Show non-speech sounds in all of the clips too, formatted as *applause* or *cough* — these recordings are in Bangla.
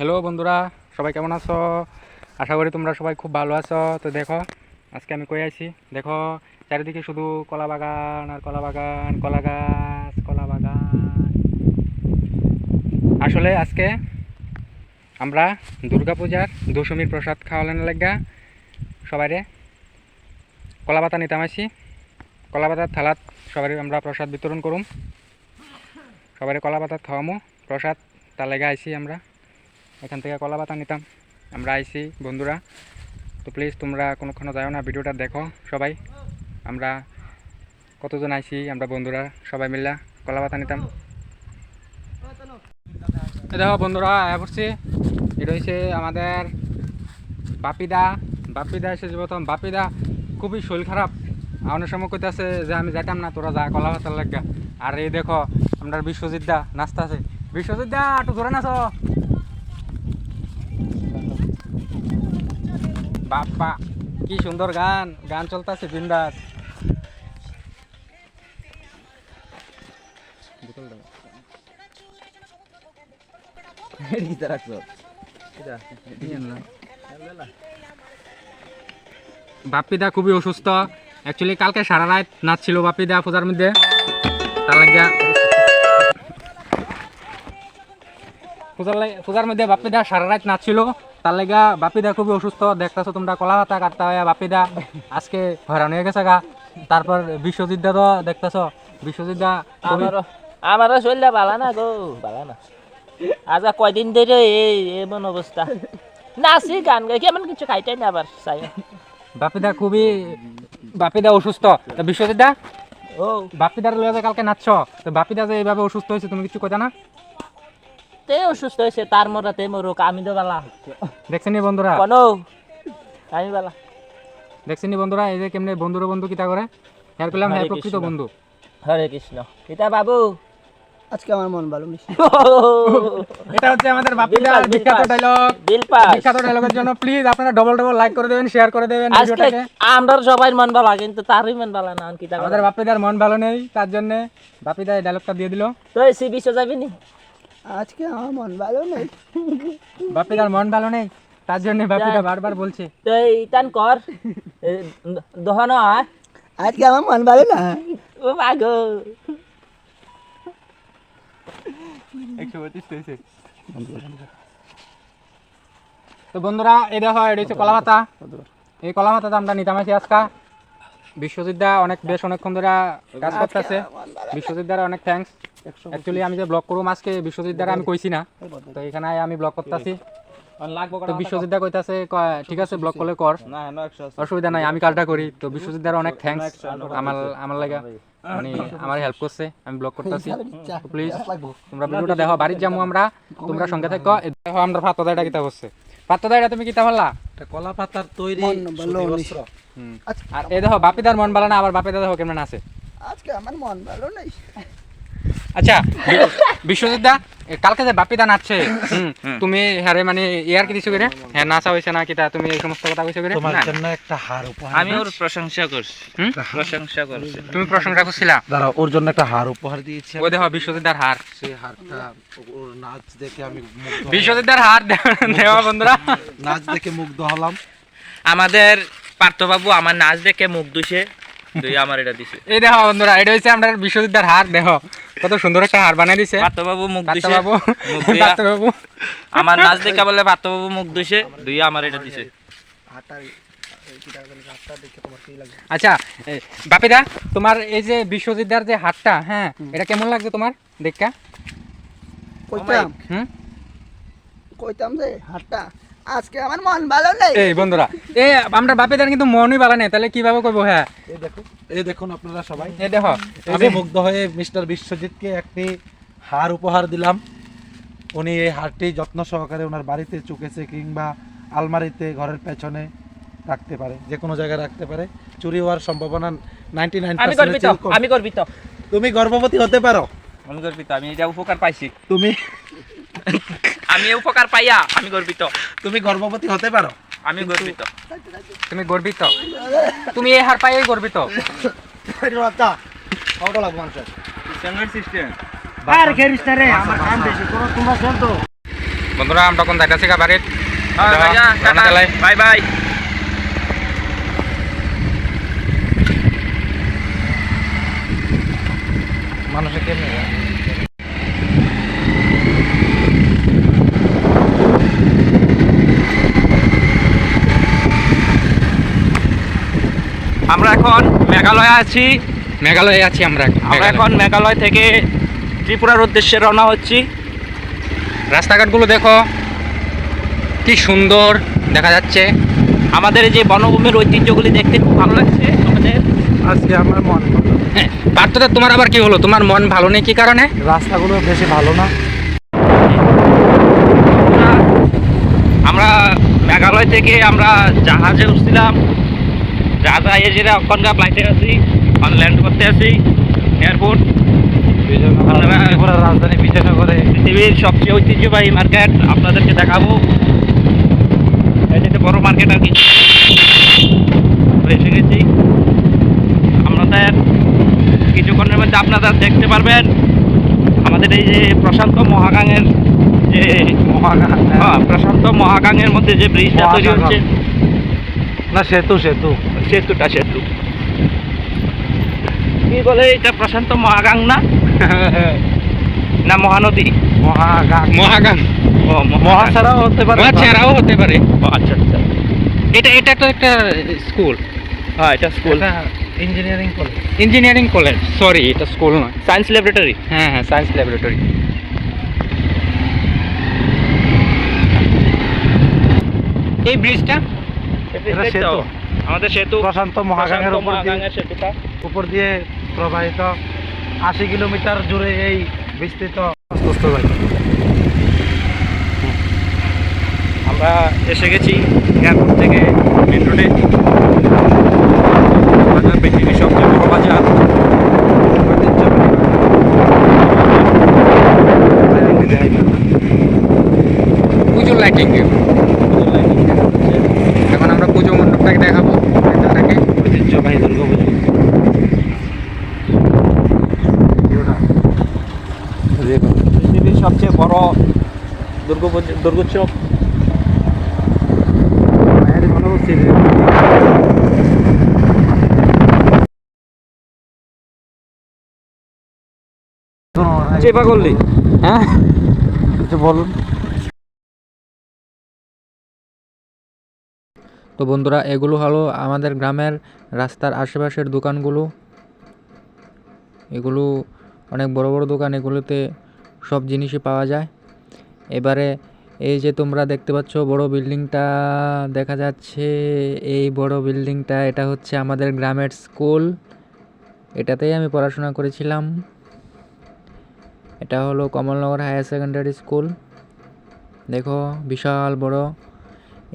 হ্যালো বন্ধুরা, সবাই কেমন আছো? আশা করি তোমরা সবাই খুব ভালো আছো। তো দেখো, আজকে আমি কই আছি দেখো, চারিদিকে শুধু কলা বাগান আর কলা বাগান, কলা গাছ, কলা বাগান। আসলে আজকে আমরা দুর্গাপূজার দশমীর প্রসাদ খাওয়ালেন লাগা সবাইরে কলা পাতা নিতাম আসি কলা পাতার থালাত সবাই আমরা প্রসাদ বিতরণ করুম। সবাই কলা পাতা খাওয়ামো, প্রসাদ তার লেগে আইসি আমরা। এখান থেকে কলা পাতা নিতাম। আমরা আইসি বন্ধুরা। তো প্লিজ তোমরা কোনোক্ষণ যাও না, ভিডিওটা দেখো সবাই। আমরা কতজন আইসি আমরা বন্ধুরা সবাই মিল্লা কলা পাতা নিতাম। দেখো বন্ধুরা পড়ছি। এটা হচ্ছে আমাদের বাপিদা। বাপিদা এসেছে প্রথম। বাপিদা, খুবই শরীর খারাপ। অনেক সময় কইতাছে যে আমি যাইতাম না, তোরা যা, কলা পাতার লাগা। আর এই দেখো, আমরা বিশ্বজিৎ দা নাস্তা আছে বিশ্বজিৎ দা, একটু ধরে নাচো। বাপ্পা, কি সুন্দর গান। গান চলতেছে বিন্দাস বাপ্পিদা খুবই অসুস্থ। অ্যাকচুয়ালি কালকে সারা রাত নাচছিল বাপ্পিদা পূজার মধ্যে। পূজার মধ্যে বাপ্পিদা সারা রাত নাচছিল। তার লাগা বাপিদা খুবই অসুস্থ দেখতেছো তোমরা কলা পাতা কাটতে হয় বাপিদা আজকে হয়রান হয়ে গেছে গা। তারপর বিশ্বজিৎ দা তো দেখতেছো বিশ্বজিৎ দা আমারও শরীরটা ভালো না গো ভালো না। আজ কয়দিন ধরে এই এমন অবস্থা। নাচি গান গাই কেমন কিছু খাইটাই না আবার চাই বাপিদা খুবই বাপিদা অসুস্থ। তো বিশ্বজিৎ দা ও। বাপিদার লয়ে কালকে নাচছ তো বাপিদা যে এইভাবে অসুস্থ হয়েছে তুমি কিছু কথা না? তে অসুস্থ হয়েছে তার মরাতে মরুক আমি তো বালা। দেখছেনি বন্ধুরা? কোন? আমি বালা। দেখছেনি বন্ধুরা এই যে কেমনে বন্ধুর বন্ধু কিতা করে? হ্যাঁ করলাম হ্যাঁ প্রকৃত বন্ধু। হরে কৃষ্ণ। পিতা বাবু? আজকে আমার মন ভালো নেই *laughs* এটা হচ্ছে আমাদের বাপিদার বিখ্যাত ডায়লগ বিখ্যাত ডায়লগের জন্য প্লিজ আপনারা ডবল ডবল লাইক করে দেবেন শেয়ার করে দেবেন আজকে ভিডিওটাকে। আমরা সবাই মন ভালো কিন্তু তারই মন ভালো না কিতা আমাদের বাপিদার মন ভালো নেই তার জন্য বাপিদা এই ডায়লগটা দিয়ে দিল। তো সি বিশ্ব যাবি নি? আজকে আমার মন ভালো নেই। বাপিদার মন ভালো নেই তার জন্য বাপিদা বারবার বলছে। তো ইতান কর। দহন আজকে আমার মন ভালো না। ও মাগো তো বন্ধুরা এই দেখো এটা হচ্ছে কলা পাতা এই কলা পাতাটা আমরা নিতাম আছি আজকা বিশ্বজিৎদা অনেক বেশ অনেকক্ষণ ধরে কাজ করতেছে। বিশ্বজিৎদার অনেক থ্যাঙ্কস অ্যাকচুয়ালি আমি যে ব্লগ করব আজকে বিশ্বজিৎ দ্বারা আমি কইছি না। তো এখানে আমি ব্লগ করতেছি। তো বিশ্বজিৎ দা কইতাছে ঠিক আছে করলে কর। অসুবিধা নাই আমি কাজটা করি। তো বিশ্বজিৎ দ্বারা অনেক থ্যাঙ্কস আমার আমার লাগা। মানে আমার হেল্প করছে আমি ব্লগ করতেছি। প্লিজ তোমরা ভিডিওটা দেখো বাড়ির যাব আমরা তোমরা সঙ্গে থাকো। এই দেখো আমরা ভাত দাইটা কিতা করছে ভাত দাইটা তুমি কিতা কলা পাতার তৈরি মন আর দেখো বাপিদার মন ভালো না আবার বাপিদা দেখো কেমন আছে আজকে আমার মন ভালো নেই। আচ্ছা বিশ্বজিৎ দা কালকে যে বাপিদা নাচছে তুমি হ্যারে মানে ইয়ার কি দিছো করে? হ্যাঁ নাচা হয়েছে না কিতা তুমি এই সমস্ত কথা কইছো করে? তোমার জন্য একটা হার উপহার আমি ওর প্রশংসা করছি। প্রশংসা করছি। তুমি প্রশংসা করছিলা? দাঁড়াও ওর জন্য একটা হার উপহার দিয়েছি ওই দেখো বিশ্বজিৎ দার হার। সেই হারটা ওর নাচ দেখে আমি মুগ্ধ বিশ্বজিৎ দার হার দেওয়া বন্ধুরা। নাচ দেখে মুগ্ধ হলাম। আমাদের পার্থবাবু আমার নাচ দেখে মুগ্ধ দুষে তুই আমার এটা দিছে এই দেখো বন্ধুরা এটা হচ্ছে আমরা বিশ্বজিৎ দার হার দেখো। কত সুন্দর একটা হার বানাই দিছে। পার্থবাবু মুখ দুষে বাবু। বাবু আমার নাচ দেখে বলে পার্থবাবু মুখ দুষে দুই আমার এটা দিছে। আচ্ছা বাপিদা তোমার এই যে যে হারটা হ্যাঁ এটা কেমন লাগছে তোমার দেখা? কইতাম। হুম। কইতাম যে হাটটা আজকে আমার মন ভালো নেই। এই বন্ধুরা এই আমরা বাপিদার কিন্তু মনই বাড়া নেই তাহলে কীভাবে করব হ্যাঁ? এই দেখো। এই দেখুন আপনারা সবাই। এই দেখো আমি মুগ্ধ হয়ে মিস্টার বিশ্বজিৎকে একটি হার উপহার দিলাম। উনি এই হারটি যত্ন সহকারে ওনার বাড়িতে চুকেছে কিংবা আলমারিতে ঘরের পেছনে রাখতে পারে যে কোনো জায়গায় রাখতে পারে। চুরি হওয়ার সম্ভাবনা নাইনটি নাইন আমি গর্বিত আমি গর্বিত। তুমি গর্ভবতী হতে পারো। আমি গর্বিত আমি এটা উপকার পাইছি। তুমি আমি উপকার পাইয়া আমি গর্বিত। তুমি গর্ভবতী হতে পারো। আমি গর্বিত। তুমি গর্বিত? তুমি এই হার পাইয়ে গর্বিত? বন্ধুরা আমরা কোন যাইতেছি বাড়ির। হ্যাঁ। Bye bye. মানুষে কেমনি আমরা এখন মেঘালয়ে আছি। মেঘালয়ে আছি আমরা আমরা এখন মেঘালয় থেকে ত্রিপুরার উদ্দেশ্যে রওনা হচ্ছি। রাস্তাঘাটগুলো দেখো কি সুন্দর দেখা যাচ্ছে। আমাদের যে বনভূমির ঐতিহ্যগুলি দেখতে খুব ভালো লাগছে। আমাদের আজকে আমার মন ভালো। হ্যাঁ পার্থদা তোমার আবার কি হলো? তোমার মন ভালো নেই কি কারণে? রাস্তাগুলো বেশি ভালো না। আমরা মেঘালয় থেকে আমরা জাহাজে উঠছিলাম। জাহাজে আইয়ে যেটা ওখানকার ফ্লাইটে আছি অন ল্যান্ড করতে আছি এয়ারপোর্ট আপনারা- রাজধানী বিজয়নগরে। পৃথিবীর সবচেয়ে ঐতিহ্যবাহী মার্কেট আপনাদেরকে দেখাবো। এই যেটা বড় মার্কেট আর কি। এসে গেছি। আপনাদের কিছুক্ষণের মধ্যে আপনারা দেখতে পারবেন। আমাদের এই যে প্রশান্ত মহাগাঙের যে মহাগান হ্যাঁ, প্রশান্ত মহাগাঙের মধ্যে যে ব্রিজটা তৈরি হচ্ছে। না সেতু সেতু। সেতুটা সেতু। কি বলে এটা প্রশান্ত মহাগাং না? না মহানদী? মহাগান মহাগান ও মহা মহাছাড়া ছাড়াও হতে পারে। মহা ছাড়াও হতে পারে। আচ্ছা আচ্ছা। এটা এটা তো একটা স্কুল। হ্যাঁ এটা school. Engineering college engineering college sorry এটা স্কুল নয়। সায়েন্স ল্যাবরেটরি হ্যাঁ হ্যাঁ সায়েন্স ল্যাবরেটরি এই ব্রিজটা এটা সেতু। আমাদের সেতু প্রশান্ত মহাগাঙের উপর দিয়ে সেতুটা। উপর দিয়ে প্রবাহিত আশি কিলোমিটার জুড়ে এই বিস্তৃত আমরা এসে গেছি এয়ারপোর্ট থেকে মেন রোডে বাজার পৃথিবীর সবচেয়ে বড় বাজার পুজোর লাইটিং এখন আমরা পুজো মণ্ডপটাকে দেখাবো প্যান্ডেলটাকে ঐতিহ্যবাহী দুর্গা পুজো পৃথিবীর সবচেয়ে বড় দুর্গোপুজো দুর্গোৎসব? চেপা করলি হ্যাঁ? কিছু বলুন। তো বন্ধুরা এগুলো হলো আমাদের গ্রামের রাস্তার আশেপাশের দোকানগুলো। এগুলো অনেক বড় বড় দোকান এগুলোতে সব জিনিসই পাওয়া যায়। এবারে এই যে তোমরা দেখতে পাচ্ছ বড় বিল্ডিংটা, দেখা যাচ্ছে এই বড় বিল্ডিংটা, এটা হচ্ছে আমাদের গ্রামের স্কুল। এটাতেই আমি পড়াশোনা করেছিলাম। এটা হলো কমলনগর হায়ার সেকেন্ডারি স্কুল। দেখো, বিশাল বড়।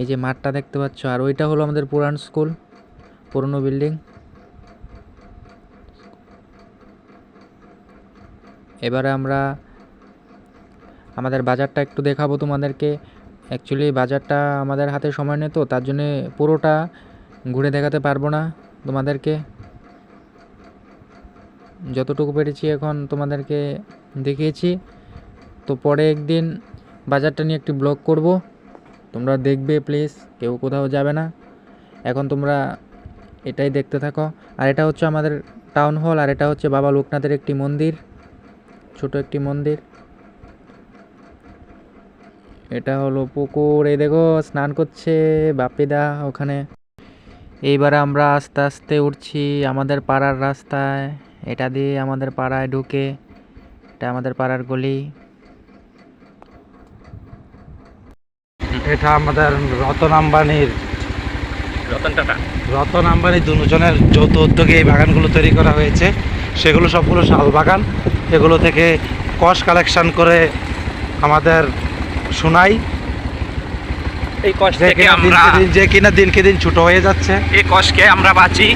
এই যে মাঠটা দেখতে পাচ্ছ, আর ওইটা হলো আমাদের পুরান স্কুল, পুরনো বিল্ডিং। এবারে আমরা আমাদের বাজারটা একটু দেখাবো তোমাদেরকে। অ্যাকচুয়ালি বাজারটা আমাদের হাতে সময় নেই তো, তার জন্যে পুরোটা ঘুরে দেখাতে পারব না তোমাদেরকে। যতটুকু পেরেছি এখন তোমাদেরকে দেখিয়েছি। তো পরে একদিন বাজারটা নিয়ে একটি ব্লগ করব। তোমরা দেখবে প্লিজ কেউ কোথাও যাবে না। এখন তোমরা এটাই দেখতে থাকো। আর এটা হচ্ছে আমাদের টাউন হল আর এটা হচ্ছে বাবা লোকনাথের একটি মন্দির। ছোট একটি মন্দির। এটা হলো পুকুর এই দেখো স্নান করছে বাপিদা ওখানে। এইবারে আমরা আস্তে আস্তে উঠছি আমাদের পাড়ার রাস্তায়। এটা দিয়ে আমাদের পাড়ায় ঢুকে এটা আমাদের পাড়ার গলি। এটা আমাদের রতন আম্বানির রতন টাটা। রতন আম্বানি দুজনের যৌথ উদ্যোগে এই বাগানগুলো তৈরি করা হয়েছে। সেগুলো সবগুলো শাল বাগান। এগুলো থেকে কষ কালেকশন করে আমাদের শোনাই এই কষ্ট যে থেকে আমরা দিন যে কিনা দিনকে দিন ছোট হয়ে যাচ্ছে। এই কষ্টকে আমরা বাঁচি।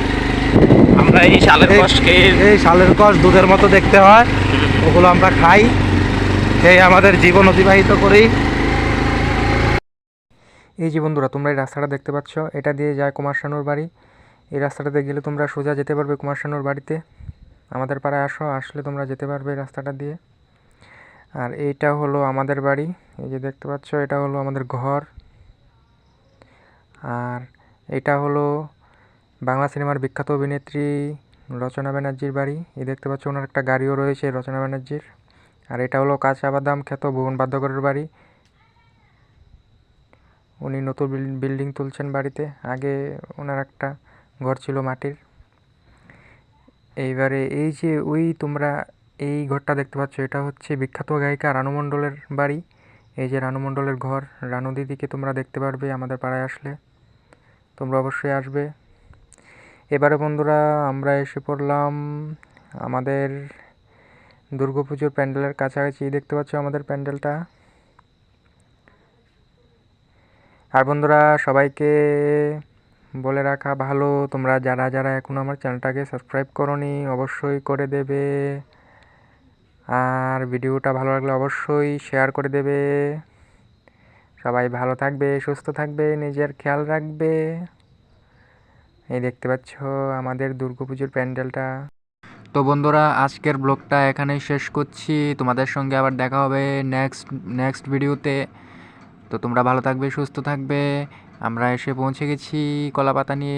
আমরা এই শালের কষ্টকে এই শালের কষ দুধের মতো দেখতে হয়। ওগুলো আমরা খাই। এই আমাদের জীবন অতিবাহিত করি। এই যে বন্ধুরা তোমরা এই রাস্তাটা দেখতে পাচ্ছ। এটা দিয়ে যায় কুমার শানুর বাড়ি। এই রাস্তাটাতে গেলে তোমরা সোজা যেতে পারবে কুমার শানুর বাড়িতে। আমাদের পাড়ায় আসো, আসলে তোমরা যেতে পারবে এই রাস্তাটা দিয়ে। আর এইটা হলো আমাদের বাড়ি, এই যে দেখতে পাচ্ছ, এটা হলো আমাদের ঘর। আর এটা হলো বাংলা সিনেমার বিখ্যাত অভিনেত্রী রচনা ব্যানার্জির বাড়ি। এই দেখতে পাচ্ছ, ওনার একটা গাড়িও রয়েছে রচনা ব্যানার্জির। আর এটা হলো কাঁচা বাদাম খ্যাত ভুবন বাদ্যকরের বাড়ি। উনি নতুন বিল- বিল্ডিং তুলছেন বাড়িতে। আগে ওনার একটা ঘর ছিল মাটির। এইবারে এই যে ওই তোমরা এই ঘরটা দেখতে পাচ্ছ, এটা হচ্ছে বিখ্যাত গায়িকা রানু মণ্ডলের বাড়ি। এই যে রানু মণ্ডলের ঘর, রানু দিদিকে তোমরা দেখতে পারবে আমাদের পাড়ায় আসলে। তোমরা অবশ্যই আসবে। এবারে বন্ধুরা, আমরা এসে পড়লাম আমাদের দুর্গাপুজোর প্যান্ডেলের কাছাকাছি। দেখতে পাচ্ছ আমাদের প্যান্ডেলটা। আর বন্ধুরা, সবাইকে বলে রাখা ভালো। তোমরা যারা যারা এখনও আমার চ্যানেলটাকে সাবস্ক্রাইব করনি, অবশ্যই করে দেবে। আর ভিডিওটা ভালো লাগলে অবশ্যই শেয়ার করে দেবে। সবাই ভালো থাকবে, সুস্থ থাকবে, নিজের খেয়াল রাখবে। এই দেখতে পাচ্ছ আমাদের দুর্গাপুজোর প্যান্ডেলটা। তো বন্ধুরা, আজকের ব্লগটা এখানেই শেষ করছি। তোমাদের সঙ্গে আবার দেখা হবে নেক্সট নেক্সট ভিডিওতে তো তোমরা ভালো থাকবে, সুস্থ থাকবে। আমরা এসে পৌঁছে গেছি কলাপাতা নিয়ে।